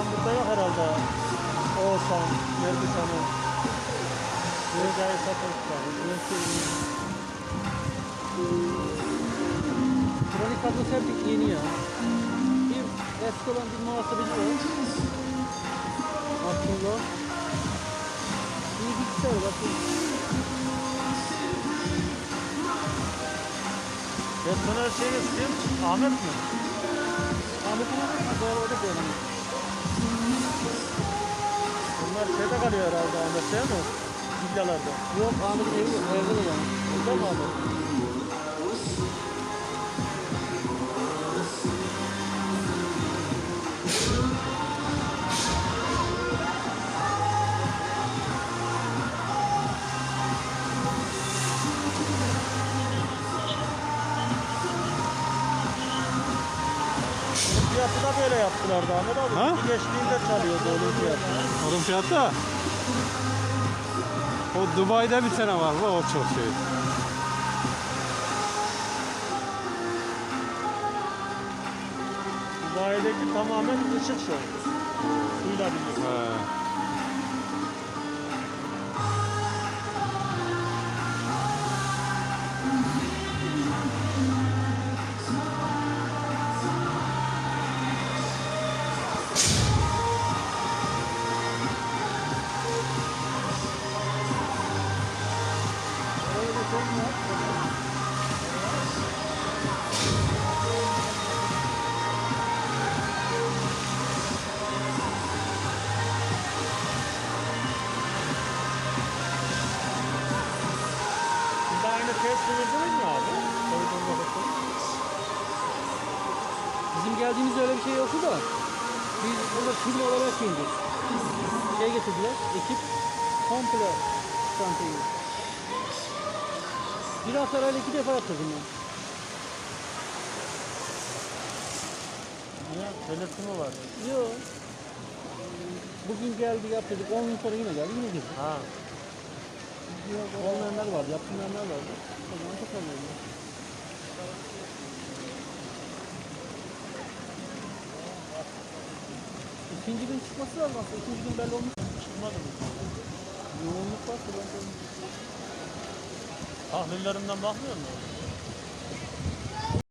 Usta, Erbistan'ı, Recai Satos'tan, Yöntem'i. Kronik kadrosu hep yeni ya. Bir eski olan bir muhasebeci var. Aslında. İyi kişi var. Bakın. Personel şey istiyor. Ahmet mi? Ahmet'in orada bir kalıyor herhalde Ahmet değil mi? Villalarda. Yok Ahmet'in evi yok. Evde de yani. Burada mı Ahmet? Bunun fiyatı da böyle yaptılardı Ahmet abi. Ha? Geçtiğinde çalıyordu onun fiyatı. O Dubai'de bir tane var o çok şey. Dubai'deki tamamen ışık şov. Suyla birlikte. Test vurdunuz mu abi? Koyduğun vakıtta. Bizim geldiğimizde öyle bir şey yoktu da. Biz burada firma olarak indik. Şey getirdiler. Ekip komple çantayı. Bir hafta arayla iki defa yaptırdım ben. Niye? Mi var? Yok. Bugün geldi yaptırdık. 10 gün sonra yine geldi yine girdi. Ha. Olmayanlar vardı, yaptırmayanlar vardı. O zaman çok önemli. İkinci gün çıkması lazım aslında. İkinci gün belli olmuş. Çıkmadı mı? Yoğunluk varsa ben de... Tahlillerinden bakmıyor musun?